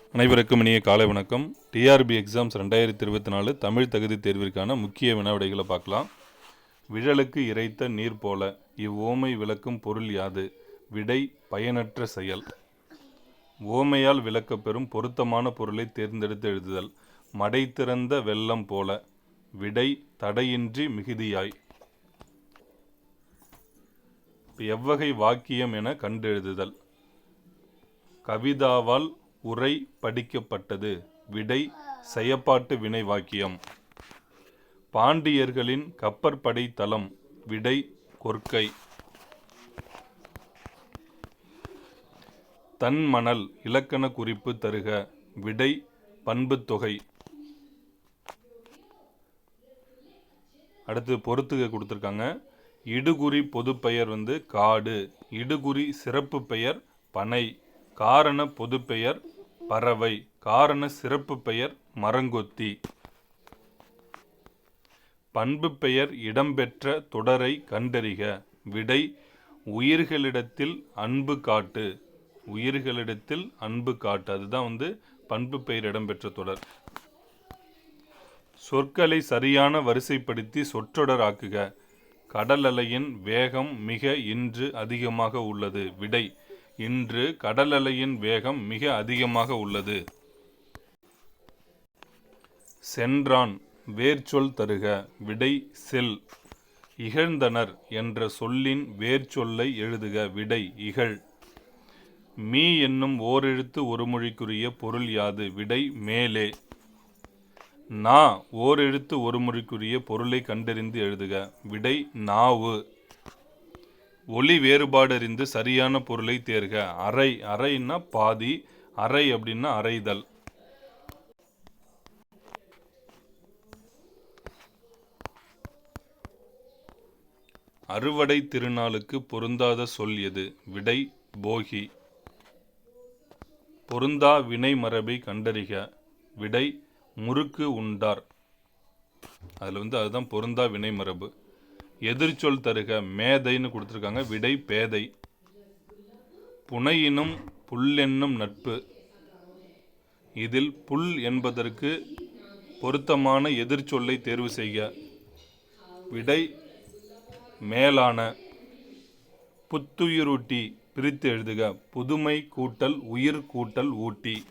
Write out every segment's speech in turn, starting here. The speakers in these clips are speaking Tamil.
அனைவருக்கும் இனிய காலை வணக்கம். டிஆர்பி எக்ஸாம்ஸ் ரெண்டாயிரத்தி இருபத்தி நாலு தமிழ் தகுதி தேர்விற்கான முக்கிய வினாவிடைகளை பார்க்கலாம். விழலுக்கு இறைத்த நீர் போல இவ்வோமை விளக்கும் பொருள் யாது? விடை பயனற்ற செயல். ஓமையால் விளக்கப்பெறும் பொருத்தமான பொருளை தேர்ந்தெடுத்து எழுதுதல். மடை திறந்த வெள்ளம் போல விடை தடையின்றி மிகுதியாய். எவ்வகை வாக்கியம் என கண்டெழுதுதல். கவிதாவால் உரை படிக்கப்பட்டது. விடை செயப்பாட்டு வினை வாக்கியம் பாண்டியர்களின் கப்பற்படை தளம் விடை கொற்கை. தன்மணல் இலக்கண குறிப்பு தருக. விடை பண்புத் தொகை. அடுத்து பொறுத்துக கொடுத்துருக்காங்க. இடுகுறி பொதுப்பெயர் வந்து காடு. இடுகுறி சிறப்பு பெயர் பனை. காரண பொது பெயர் பறவை. காரண சிறப்பு பெயர் மரங்கொத்தி. பண்பு பெயர் இடம்பெற்ற தொடரை கண்டறிக. விடை உயிர்களிடத்தில் அன்பு காட்டு. உயிர்களிடத்தில் அன்பு காட்டு. அதுதான் வந்து பண்பு பெயர் இடம்பெற்ற தொடர். சொற்களை சரியான வரிசைப்படுத்தி சொற்றொடர் ஆக்குக. கடல் அலையின் வேகம் மிக இன்று அதிகமாக உள்ளது. விடை இன்று கடல் அலையின் வேகம் மிக அதிகமாக உள்ளது. சென்றான் வேர்ச்சொல் தருக விடை செல். இகழ்ந்தனர் என்ற சொல்லின் வேர்ச்சொல்லை எழுதுக விடை இகழ். மீ என்னும் ஓரெழுத்து ஒரு மொழிக்குரிய பொருள் யாது விடை மேலே. நா ஓரெழுத்து ஒரு மொழிக்குரிய பொருளை கண்டறிந்து எழுதுக விடை நாவு. ஒளி வேறுபாடு அறிந்து சரியான பொருளை தேர்க. அறை அறைன்னா பாதி அறை அப்படின்னா அறைதல். அறுவடை திருநாளுக்கு பொருந்தாத சொல் எது? விடை போகி. பொருந்தா வினை மரபை கண்டறிக. விடை முறுக்கு உண்டார். அதில் வந்து அதுதான் பொருந்தா வினை மரபு. எதிர்ச்சொல் தருக மேதைன்னு கொடுத்துருக்காங்க. விடை பேதை. புனையினும் புல்லென்னும் நட்பு. இதில் புல் என்பதற்கு பொருத்தமான எதிர்ச்சொல்லை தேர்வு செய்க. விடை மேலான. புத்துயிருட்டி பிரித்து எழுதுக. புதுமை கூட்டல் உயிர் கூட்டல் ஊட்டி.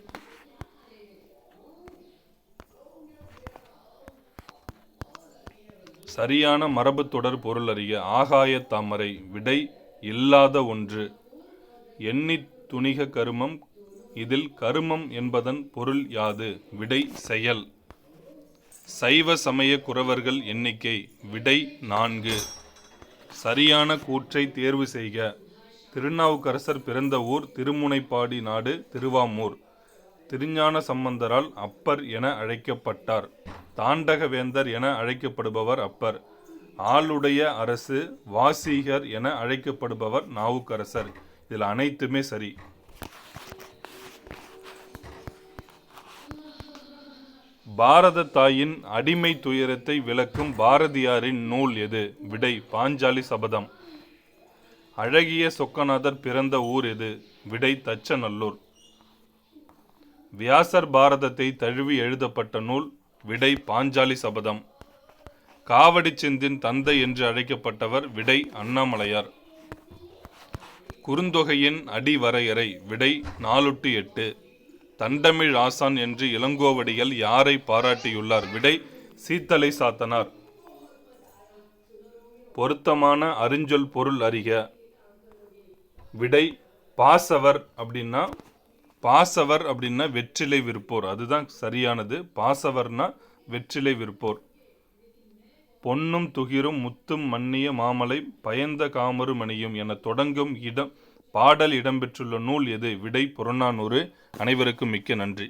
சரியான மரபு தொடர் பொருள் அறிய ஆகாய தாமரை விடை இல்லாத ஒன்று. எண்ணி துணிக கருமம் இதில் கருமம் என்பதன் பொருள் யாது? விடை செயல். சைவ சமய குறவர்கள் எண்ணிக்கை விடை நான்கு. சரியான கூற்றை தேர்வு செய்க. திருநாவுக்கரசர் பிறந்த ஊர் திருமுனைப்பாடி நாடு திருவாமூர். திருஞான சம்பந்தரால் அப்பர் என அழைக்கப்பட்டார். தாண்டகவேந்தர் என அழைக்கப்படுபவர் அப்பர். ஆளுடைய அரசு வாசீகர் என அழைக்கப்படுபவர் நாவுக்கரசர். இதில் அனைத்துமே சரி. பாரத தாயின் அடிமை துயரத்தை விளக்கும் பாரதியாரின் நூல் எது? விடை பாஞ்சாலி சபதம். அழகிய சொக்கநாதர் பிறந்த ஊர் எது? விடை தச்சநல்லூர். வியாசர் பாரதத்தை தழுவி எழுதப்பட்ட நூல் விடை பாஞ்சாலி சபதம். காவடி சிந்தின் தந்தை என்று அழைக்கப்பட்டவர் விடை அண்ணாமலையார். குறுந்தொகையின் அடிவரையறை விடை நாலுட்டு எட்டு. தண்டமிழ் ஆசான் என்று இளங்கோவடிகள் யாரை பாராட்டியுள்ளார்? விடை சீத்தலை சாத்தனார். பொருத்தமான அறிஞ்சொல் பொருள் அறிக. விடை பாசவர் அப்படின்னா பாசவர் அப்படின்னா வெற்றிலை விற்போர் அதுதான் சரியானது. பாசவர்னா வெற்றிலை விற்போர் பொன்னும் துகிரும் முத்தும் மன்னிய மாமலை பயந்த காமரு மணியும் என தொடங்கும் இடம் பாடல் இடம்பெற்றுள்ள நூல் எது? விடை புறநானூறு. அனைவருக்கும் மிக்க நன்றி.